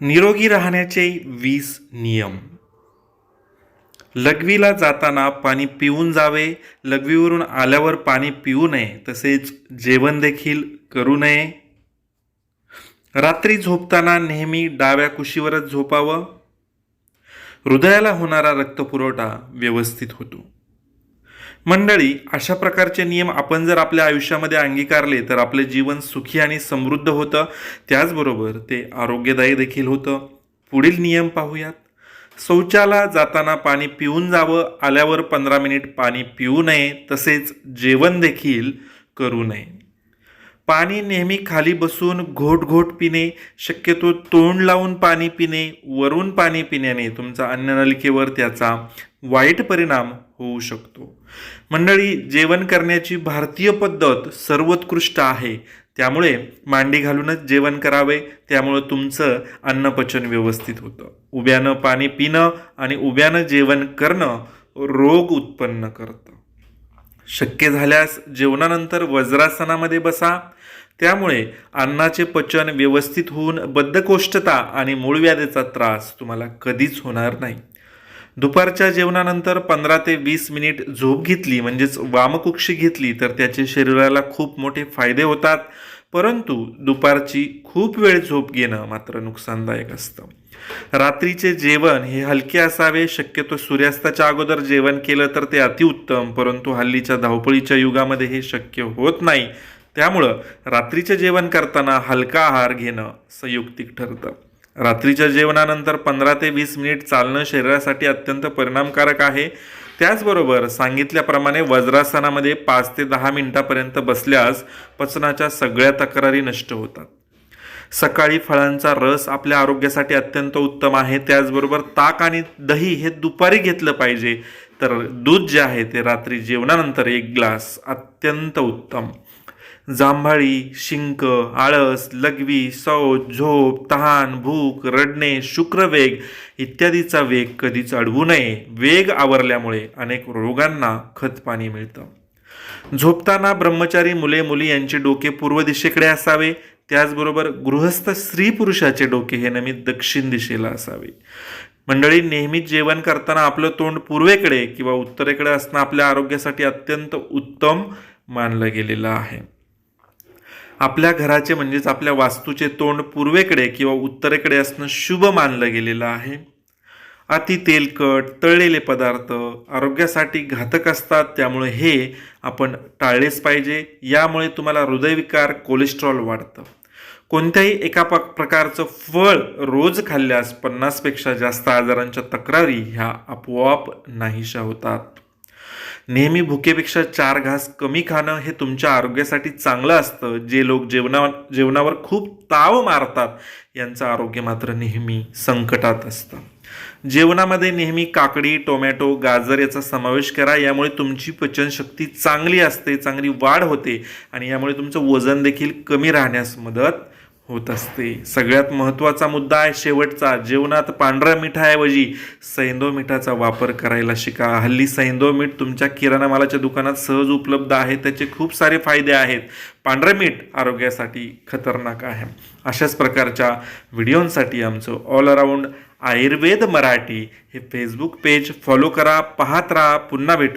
निरोगी राहण्याचे वीस नियम. लघवीला जाताना पाणी पिऊन जावे लघवीवरून आल्यावर पाणी पिऊ नये तसेच जेवण देखील करू नये. रात्री झोपताना नेहमी डाव्या कुशीवरच झोपावं. हृदयाला होणारा रक्तपुरवठा व्यवस्थित होतो. मंडळी अशा प्रकारचे नियम आपण जर आपल्या आयुष्यामध्ये अंगीकारले तर आपले जीवन सुखी आणि समृद्ध होतं. त्याचबरोबर ते आरोग्यदायी देखील होतं. पुढील नियम पाहूयात. शौचाला जाताना पाणी पिऊन जावं आल्यावर पंधरा मिनिट पाणी पिऊ नये तसेच जेवण देखील करू नये. पाणी नेहमी खाली बसून घोट घोट पिणे शक्यतो तोंड लावून पाणी पिणे वरून पाणी पिण्याने तुमचा अन्ननलिकेवर त्याचा वाईट परिणाम होऊ शकतो. मंडळी जेवण करण्याची भारतीय पद्धत सर्वोत्कृष्ट आहे. त्यामुळे मांडी घालूनच जेवण करावे त्यामुळं तुमचं अन्नपचन व्यवस्थित होतं. उभ्यानं पाणी पिणं आणि उभ्यानं जेवण करणं रोग उत्पन्न करतं. शक्य झाल्यास जेवणानंतर वज्रासनामध्ये बसा त्यामुळे अन्नाचे पचन व्यवस्थित होऊन बद्धकोष्ठता आणि मूळव्याधीचा त्रास तुम्हाला कधीच होणार नाही. दुपारच्या जेवणानंतर पंधरा ते वीस मिनिट झोप घेतली म्हणजेच वामकुक्षी घेतली तर त्याचे शरीराला खूप मोठे फायदे होतात. परंतु दुपारची खूप वेळ झोप घेणं मात्र नुकसानदायक असतं. रात्रीचे जेवण हे हलके असावे शक्यतो सूर्यास्ताच्या अगोदर जेवण केलं तर ते अतिउत्तम परंतु हल्लीच्या धावपळीच्या युगामध्ये हे शक्य होत नाही. त्यामुळं रात्रीचे जेवण करताना हलका आहार घेणं संयुक्तिक ठरतं. रात्रीच्या जेवणानंतर पंधरा ते वीस मिनिट चालणं शरीरासाठी अत्यंत परिणामकारक आहे. त्याचबरोबर सांगितल्याप्रमाणे वज्रासनामध्ये पाच ते दहा मिनिटापर्यंत बसल्यास पचनाच्या सगळ्या तक्रारी नष्ट होतात. सकाळी फळांचा रस आपल्या आरोग्यासाठी अत्यंत उत्तम आहे. त्याचबरोबर ताक आणि दही हे दुपारी घेतलं पाहिजे. तर दूध जे आहे ते रात्री जेवणानंतर एक ग्लास अत्यंत उत्तम. जांभळी शिंक आळस लघवी सौज झोप तहान भूक रडणे शुक्रवेग इत्यादीचा वेग कधीच अडवू नये. वेग आवरल्यामुळे अनेक रोगांना खतपाणी मिळतं. झोपताना ब्रह्मचारी मुले मुली यांचे डोके पूर्व दिशेकडे असावे. त्याचबरोबर गृहस्थ स्त्री पुरुषाचे डोके हे नेहमी दक्षिण दिशेला असावे. मंडळी नेहमीच जेवण करताना आपलं तोंड पूर्वेकडे किंवा उत्तरेकडे असणं आपल्या आरोग्यासाठी अत्यंत उत्तम मानलं गेलेलं आहे. आपल्या घराचे म्हणजेच आपल्या वास्तूचे तोंड पूर्वेकडे किंवा उत्तरेकडे असणं शुभ मानलं गेलेलं आहे. अति तेलकट तळलेले पदार्थ आरोग्यासाठी घातक असतात त्यामुळे हे आपण टाळलेच पाहिजे. यामुळे तुम्हाला हृदयविकार कोलेस्ट्रॉल वाढतं. कोणत्याही एका प प्रकारचं फळ रोज खाल्ल्यास पन्नासपेक्षा जास्त आजारांच्या तक्रारी ह्या आपोआप नाहीशा होतात. नेहमी भुकेपेक्षा चार घास कमी खाणं हे तुमच्या आरोग्यासाठी चांगलं असतं. जे लोक जेवणा जेवणावर खूप ताव मारतात यांचं आरोग्य मात्र नेहमी संकटात असतं. जेवणामध्ये नेहमी काकडी टोमॅटो गाजर याचा समावेश करा. यामुळे तुमची पचनशक्ती चांगली असते चांगली वाढ होते आणि यामुळे तुमचं वजन देखील कमी राहण्यास मदत होत असते. सगळ्यात महत्त्वाचा मुद्दा आहे शेवटचा. जेवणात पांढऱ्या मिठाऐवजी सैंदो मिठाचा वापर करायला शिका. हल्ली सैंदो मीठ तुमच्या किराणा मालाच्या दुकानात सहज उपलब्ध आहे. त्याचे खूप सारे फायदे आहेत. पांढरं मीठ आरोग्यासाठी खतरनाक आहे. अशाच प्रकारच्या व्हिडिओंसाठी आमचं ऑल अराऊंड आयुर्वेद मराठी हे फेसबुक पेज फॉलो करा. पाहत राहा. पुन्हा भेटू.